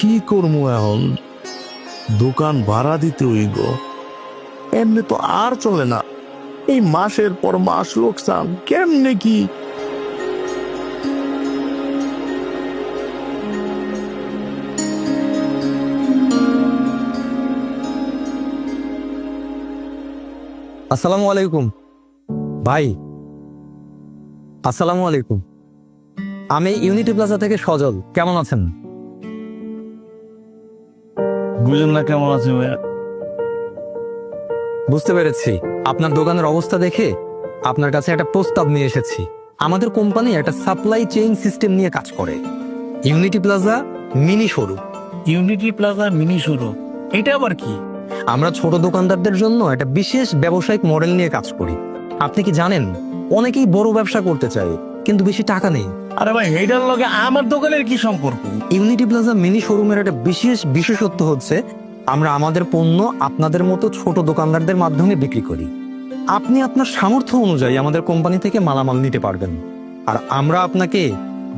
কি করব এখন? দোকান ভাড়া দিতে হইব। এমনি তো আর চলে না। এই মাসের পর মাস লোকসান কেমনে কি? আসসালামু আলাইকুম। ভাই। আসসালামু আলাইকুম। আমি ইউনিটি প্লাজা থেকে সজল। কেমন আছেন? বুঝেন না কেমন আছে ভাইয়া বুঝতে পেরেছি। আপনার দোকানের অবস্থা দেখে আপনার কাছে একটা প্রস্তাব নিয়ে এসেছি। আমাদের কোম্পানি একটা সাপ্লাই চেইন সিস্টেম নিয়ে কাজ করে। Unity Plaza mini showroom Unity Plaza mini শুরু এটা আবার কি? আমরা ছোট দোকানদারদের জন্য একটা বিশেষ ব্যবসায়িক মডেল নিয়ে কাজ করি। আপনি কি জানেন? অনেকেই বড় ব্যবসা করতে চায় কিন্তু বেশি টাকা নেই। আরে ভাই, এইটার লগে আমার দোকানের কি সম্পর্ক? ইউনিটি প্লাজা মিনি শোরুমের একটা বিশেষ বিশেষত্ব হচ্ছে, আমরা আমাদের পণ্য আপনাদের মতো ছোট দোকানদারদের মাধ্যমে বিক্রি করি। আপনি আপনার সামর্থ্য অনুযায়ী আমাদের কোম্পানি থেকে মালামাল নিতে পারবেন। আর আমরা আপনাকে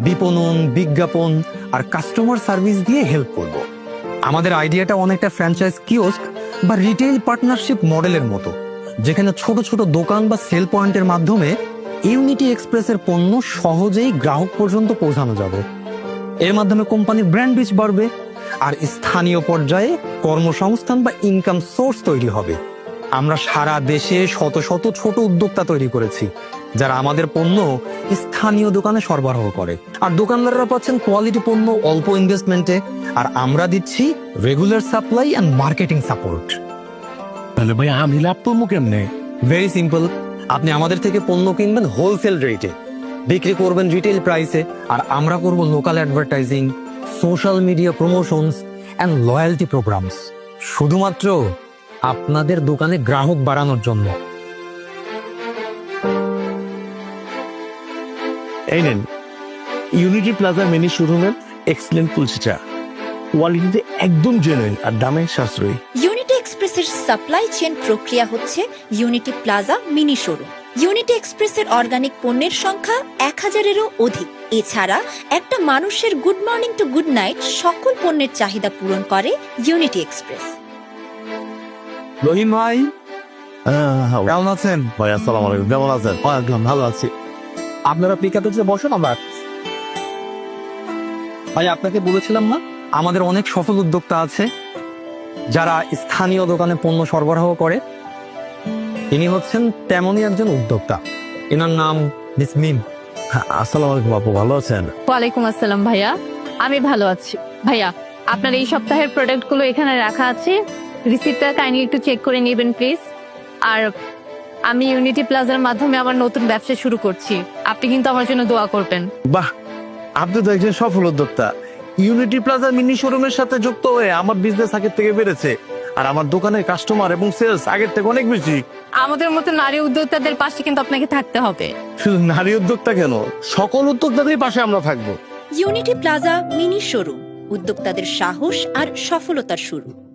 বিপণন, বিজ্ঞাপন আর কাস্টমার সার্ভিস দিয়ে হেল্প করব। আমাদের আইডিয়াটা অনেকটা ফ্র্যাঞ্চাইজ কিওস্ক বা রিটেল পার্টনারশিপ মডেলের মতো, যেখানে ছোট ছোট দোকান বা সেল পয়েন্টের মাধ্যমে ইউনিটি এক্সপ্রেসের পণ্য সহজেই গ্রাহক পর্যন্ত পৌঁছানো যাবে। এর মাধ্যমে কোম্পানির ব্র্যান্ড রিচ বাড়বে আর স্থানীয় পর্যায়ে কর্মসংস্থান বা ইনকাম সোর্স তৈরি হবে। আমরা সারা দেশে শত শত ছোট উদ্যোক্তা তৈরি করেছি যারা আমাদের পণ্য স্থানীয় দোকানে সরবরাহ করে। আর দোকানদাররা পাচ্ছেন কোয়ালিটি পণ্য অল্প ইনভেস্টমেন্টে আর আমরা দিচ্ছি regular supply and marketing support তাহলে ভাই আমি লাভ করব কেমনে? ভেরি সিম্পল আপনি আমাদের থেকে পণ্য কিনবেন হোলসেল রেটে বিক্রি করবেন রিটেল প্রাইসে আর আমরা করব local advertising social media promotions and loyalty programs শুধুমাত্র আপনাদের দোকানে গ্রাহক বাড়ানোর জন্য। এই নেন ইউনিটি প্লাজা মিনি শোরুমের এক্সিলেন্ট তুলসী চা কোয়ালিটিতে একদম জেনুইন আর দামে সাশ্রয়ী। এক্সপ্রেসের সাপ্লাই চেন প্রক্রিয়া হচ্ছে Unity Plaza mini showroom Unity এক্সপ্রেসের অর্গানিক পণ্যের সংখ্যা এক হাজারেরও অধিক। এছাড়া একটা মানুষের good morning to good night সকল পণ্যের চাহিদা পূরণ করে ইউনিটি এক্সপ্রেস রহিম ভাই? হ্যাঁ, কেমন আছেন? ভাই আসসালামু আলাইকুম। কেমন আছেন? একদম ভালো আছি। আপনারা পিকাতে যে বসেন আমরা ভাই আপনাকে বলেছিলাম না আমাদের অনেক সফল উদ্যোক্তা আছে। যারা স্থানীয় দোকানে পণ্য সরবরাহ করে ইনি হচ্ছেন তেমনই একজন উদ্যোক্তা। এনার নাম মিস মিম হ্যাঁ, আসসালামু আলাইকুম আপু ভালো আছেন? ওয়ালাইকুম আসসালাম ভাইয়া। আমি ভালো আছি। ভাইয়া আপনার এই সপ্তাহের প্রোডাক্টগুলো এখানে রাখা আছে? রিসিপ্টটা কাইন্ডলি একটু চেক করে নেবেন প্লিজ। আর আমি ইউনিটি প্লাজার মাধ্যমে আমার নতুন ব্যবসা শুরু করছি। আপনি কিন্তু আমার জন্য দোয়া করবেন। বাহ! আপনি তো একজন সফল উদ্যোক্তা। ইউনিটি প্লাজা মিনি শোরুমের সাথে যুক্ত হয়ে আমার বিজনেস আগের থেকে বেড়েছে। আর আমার দোকানের কাস্টমার এবং সেলস আগের থেকে অনেক বেশি। আমাদের মতো নারী উদ্যোক্তাদের পাশে কিন্তু আপনাকে থাকতে হবে। শুধু নারী উদ্যোক্তা কেন? সকল উদ্যোক্তাদের পাশে আমরা থাকব। ইউনিটি প্লাজা মিনি শোরুম উদ্যোক্তাদের সাহস আর সফলতার শুরু।